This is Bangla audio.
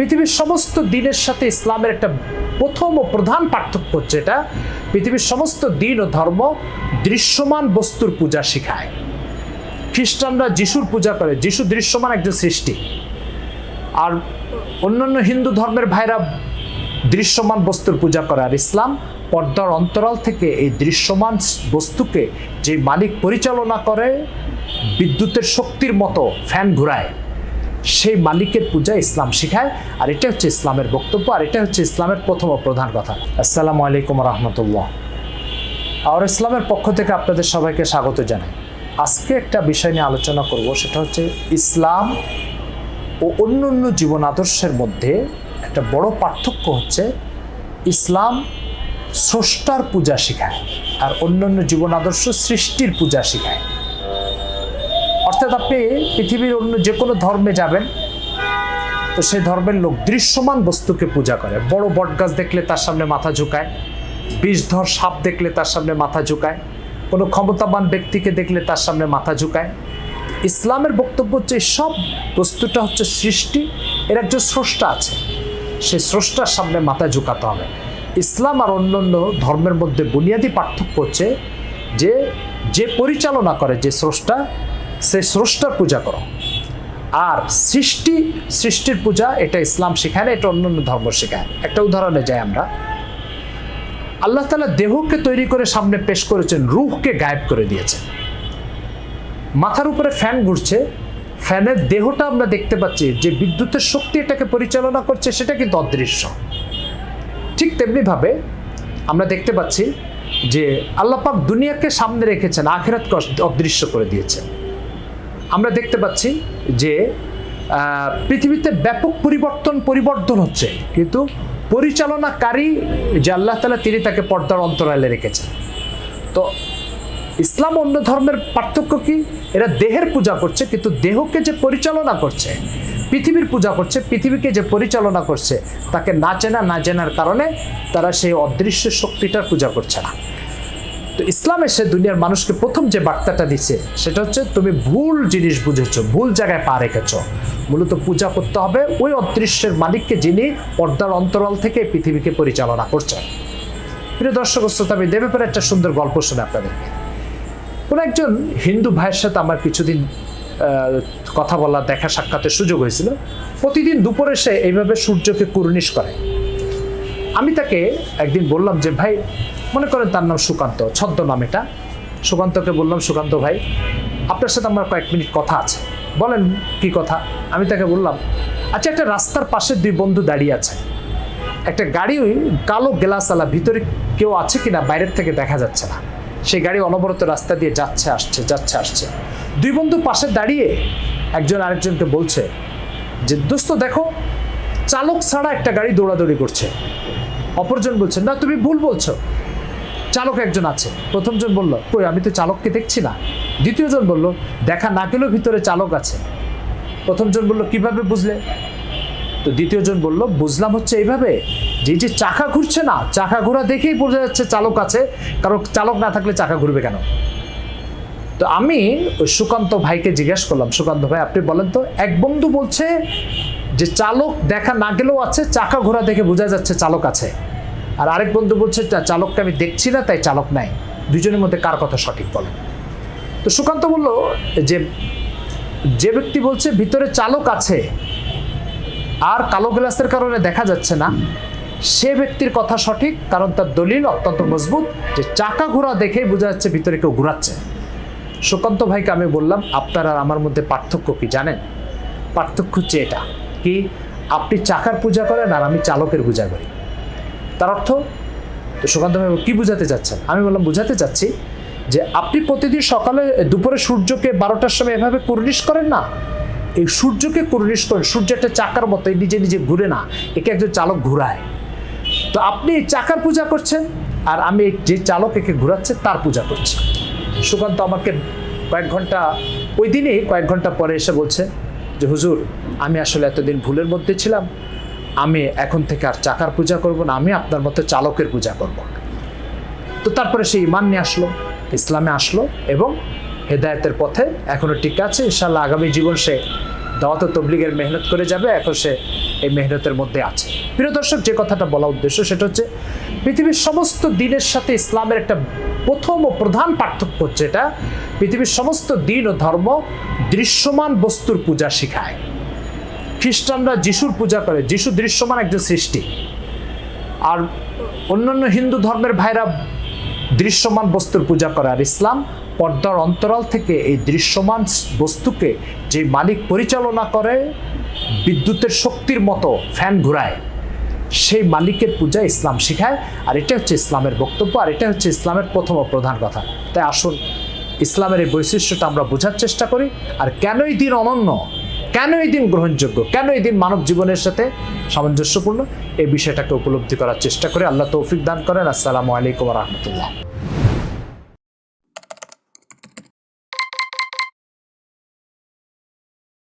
পৃথিবীর সমস্ত দিনের সাথে ইসলামের একটা প্রথম ও প্রধান পার্থক্য হচ্ছে এটা। পৃথিবীর সমস্ত দিন ও ধর্ম দৃশ্যমান বস্তুর পূজা শেখায়। খ্রিস্টানরা যিশুর পূজা করে, যিশু দৃশ্যমান একজন সৃষ্টি। আর অন্যান্য হিন্দু ধর্মের ভাইরা দৃশ্যমান বস্তুর পূজা করে। আর ইসলাম পর্দার অন্তরাল থেকে এই দৃশ্যমান বস্তুকে যে মালিক পরিচালনা করে, বিদ্যুতের শক্তির মতো ফ্যান ঘুরায়। সেই মালিকের পূজা ইসলাম শেখায়, আর এটা হচ্ছে ইসলামের বক্তব্য, আর এটা হচ্ছে ইসলামের প্রথম ও প্রধান কথা। আসসালামু আলাইকুম রহমতুল্লাহ। আর ইসলামের পক্ষ থেকে আপনাদের সবাইকে স্বাগত জানাই। আজকে একটা বিষয় নিয়ে আলোচনা করব, সেটা হচ্ছে ইসলাম ও অন্য অন্য জীবন আদর্শের মধ্যে একটা বড় পার্থক্য হচ্ছে ইসলাম স্রষ্টার পূজা শেখায়, আর অন্যান্য জীবন আদর্শ সৃষ্টির পূজা শেখায়। অর্থাৎ আপনি পৃথিবীর অন্য যে কোনো ধর্মে যাবেন, তো সেই ধর্মের লোক দৃশ্যমান বস্তুকে পূজা করে। বড় বটগাছ দেখলে তার সামনে মাথা ঝুঁকায় বিষধর সাপ দেখলে তার সামনে মাথা ঝুঁকায়, কোনো ক্ষমতাবান ব্যক্তিকে দেখলে তার সামনে মাথা ঝুঁকায়। ইসলামের বক্তব্য হচ্ছে সব বস্তুটা হচ্ছে সৃষ্টি, এর একজন স্রষ্টা আছে, সেই স্রষ্টার সামনে মাথা ঝুঁকাতে হবে। ইসলাম আর অন্যান্য ধর্মের মধ্যে বুনিয়াদী পার্থক্য হচ্ছে যে যে পরিচালনা করে যে স্রষ্টা সেই স্রষ্টার পূজা করো। আর সৃষ্টি, সৃষ্টির পূজা, এটা ইসলাম শেখায় না, এটা অন্যান্য ধর্ম শেখায়। একটা উদাহরণে যাই আমরা। আল্লাহ তালা দেহকে তৈরি করে সামনে পেশ করেছেন, রুহকে গায়েব করে দিয়েছেন মাথার উপরে ফ্যান ঘুরছে, ফ্যানের দেহটা আমরা দেখতে পাচ্ছি যে বিদ্যুতের শক্তি এটাকে পরিচালনা করছে, সেটা কিন্তু অদৃশ্য। ঠিক তেমনিভাবে আমরা দেখতে পাচ্ছি যে আল্লাপাক দুনিয়াকে সামনে রেখেছেন, আখেরাতকে অদৃশ্য করে দিয়েছেন। আমরা দেখতে পাচ্ছি যে পৃথিবীতে ব্যাপক পরিবর্তন পরিবর্তন হচ্ছে। কিন্তু পরিচালনাকারী যে আল্লাহ তালা তিনি তাকে পর্দার অন্তরালে রেখেছেন। তো ইসলাম অন্য ধর্মের পার্থক্য কি? এরা দেহের পূজা করছে, কিন্তু দেহকে যে পরিচালনা করছে, পৃথিবীর পূজা করছে, পৃথিবীকে যে পরিচালনা করছে, তাকে না চেনা, না জানার কারণে তারা সেই অদৃশ্য শক্তিটার পূজা করছে না। তো ইসলাম এসে দুনিয়ার মানুষকে প্রথম যে বার্তাটা দিচ্ছে সেটা হচ্ছে তুমি ভুল জিনিস বুঝেছ, ভুল জায়গায় পা রেখেছ। মূলত পূজা করতে হবে ওই অদৃশ্যের মালিককে যিনি পর্দার অন্তরাল থেকে পৃথিবীকে পরিচালনা করছেন। প্রিয় দর্শক শ্রোতা, আমি দেবে পরে একটা সুন্দর গল্প শুনে আপনাদেরকে। কোনো একজন হিন্দু ভাইয়ের সাথে আমার কিছুদিন কথা বলা দেখা সাক্ষাতের সুযোগ হয়েছিল। প্রতিদিন দুপুরে সে এইভাবে সূর্যকে কুর্নিশ করে। আমি তাকে একদিন বললাম যে, ভাই, মনে করেন তার নাম সুকান্ত ছদ্মনাম এটা। সুকান্তকে বললাম, সুকান্ত ভাই, আপনার সাথে আমার কয়েক মিনিট কথা আছে। বলেন কি কথা? আমি তাকে বললাম আচ্ছা একটা রাস্তার পাশে দুই বন্ধু দাঁড়িয়ে আছে। একটা গাড়ি কালো গ্লাসওয়ালা, ভিতরে কেউ আছে কিনা বাইরের থেকে দেখা যাচ্ছে না। সেই গাড়ি অনবরত রাস্তা দিয়ে যাচ্ছে, আসছে যাচ্ছে, আসছে। দুই বন্ধু পাশে দাঁড়িয়ে একজন আরেকজনকে বলছে যে, দোস্ত, দেখো, চালক ছাড়া একটা গাড়ি দৌড়াদৌড়ি করছে। অপরজন বলছেন, না, তুমি ভুল বলছো। চালক একজন আছে। প্রথমজন বলল, কই, আমি তো চালককে দেখছি না। দ্বিতীয়জন বলল, দেখা না গেলেও ভিতরে চালক আছে। প্রথমজন বলল, কীভাবে বুঝলে? তো দ্বিতীয়জন বলল, বুঝলাম হচ্ছে এইভাবে, যে যে চাকা ঘুরছে না, চাকা ঘোরা দেখেই বোঝা যাচ্ছে চালক আছে, কারণ চালক না থাকলে চাকা ঘুরবে কেন? তো আমি ওই সুকান্ত ভাইকে জিজ্ঞেস করলাম, সুকান্ত ভাই, আপনি বলেন তো, এক বন্ধু বলছে যে চালক দেখা না গেলেও আছে, চাকা ঘোরা দেখে বোঝা যাচ্ছে চালক আছে। আর আরেক বন্ধু বলছে "চা- চালককে আমি দেখছি না, তাই চালক নাই। দুজনের মধ্যে কার কথা সঠিক বলেন? তো সুকান্ত বলল, যে যে ব্যক্তি বলছে ভিতরে চালক আছে, আর কালো গ্লাসের কারণে দেখা যাচ্ছে না, সে ব্যক্তির কথা সঠিক, কারণ তার দলিল অত্যন্ত মজবুত, যে চাকা ঘোরা দেখেই বোঝা যাচ্ছে ভিতরে কেউ ঘোরাচ্ছে। সুকান্ত ভাইকে আমি বললাম, আপনার আর আমার মধ্যে পার্থক্য কি জানেন? পার্থক্য হচ্ছে এটা কি আপনি চাকার পূজা করেন আর আমি চালকের পূজা করি। তার অর্থ, তো সুকান্ত ভাই কী বুঝাতে চাচ্ছেন? আমি বললাম, বুঝাতে চাচ্ছি যে আপনি প্রতিদিন সকালে দুপুরে সূর্যকে বারোটার সময় এভাবে কুর্নিশ করেন না? এই সূর্যকে কুর্নিশ করেন, সূর্য একটা চাকার মতো নিজে নিজে ঘুরে না, একে একজন চালক ঘুরায়। তো আপনি চাকার পূজা করছেন আর আমি যে চালক একে ঘুরাচ্ছে তার পূজা করছি। সুকান্ত আমাকে কয়েক ঘণ্টা, ওই দিনই কয়েক ঘণ্টা পরে এসে বলছে যে, হুজুর, আমি আসলে এতদিন ভুলের মধ্যে ছিলাম। আমি এখন থেকে আর চাকার পূজা করব না, আমি আপনার মতো চালকের পূজা করব। তো তারপরে সে ইমান নিয়ে আসলো, ইসলামে আসলো এবং হেদায়েতের পথে এখনও টিকে আছে। ইনশাল্লাহ আগামী জীবন সে দাওয়াত তবলিগের মেহনত করে যাবে, এখন সে এই মেহনতের মধ্যে আছে। প্রিয় দর্শক, যে কথাটা বলা উদ্দেশ্য সেটা হচ্ছে, পৃথিবীর সমস্ত দিনের সাথে ইসলামের একটা প্রথম ও প্রধান পার্থক্য হচ্ছে এটা, পৃথিবীর সমস্ত দিন ও ধর্ম দৃশ্যমান বস্তুর পূজা শিখায়। খ্রিস্টানরা যিশুর পূজা করে, যিশু দৃশ্যমান একজন সৃষ্টি। আর অন্যান্য হিন্দু ধর্মের ভাইরা দৃশ্যমান বস্তুর পূজা করে। আর ইসলাম পর্দার অন্তরাল থেকে এই দৃশ্যমান বস্তুকে যে মালিক পরিচালনা করে, বিদ্যুতের শক্তির মতো ফ্যান ঘুরায়, সেই মালিকের পূজা ইসলাম শিখায়। আর এটা হচ্ছে ইসলামের বক্তব্য, আর এটা হচ্ছে ইসলামের প্রথম ও প্রধান কথা। তাই আসুন ইসলামের এই বৈশিষ্ট্যটা আমরা বোঝার চেষ্টা করি। আর কেন এই দিন অনন্য? কেন এই দিন গ্রহণযোগ্য? কেন এই দিন মানব জীবনের সাথে সামঞ্জস্যপূর্ণ? এই বিষয়টাকে উপলব্ধি করার চেষ্টা করে। আল্লাহ তৌফিক দান করেন। আসসালামু আলাইকুম রহমতুল্লাহ।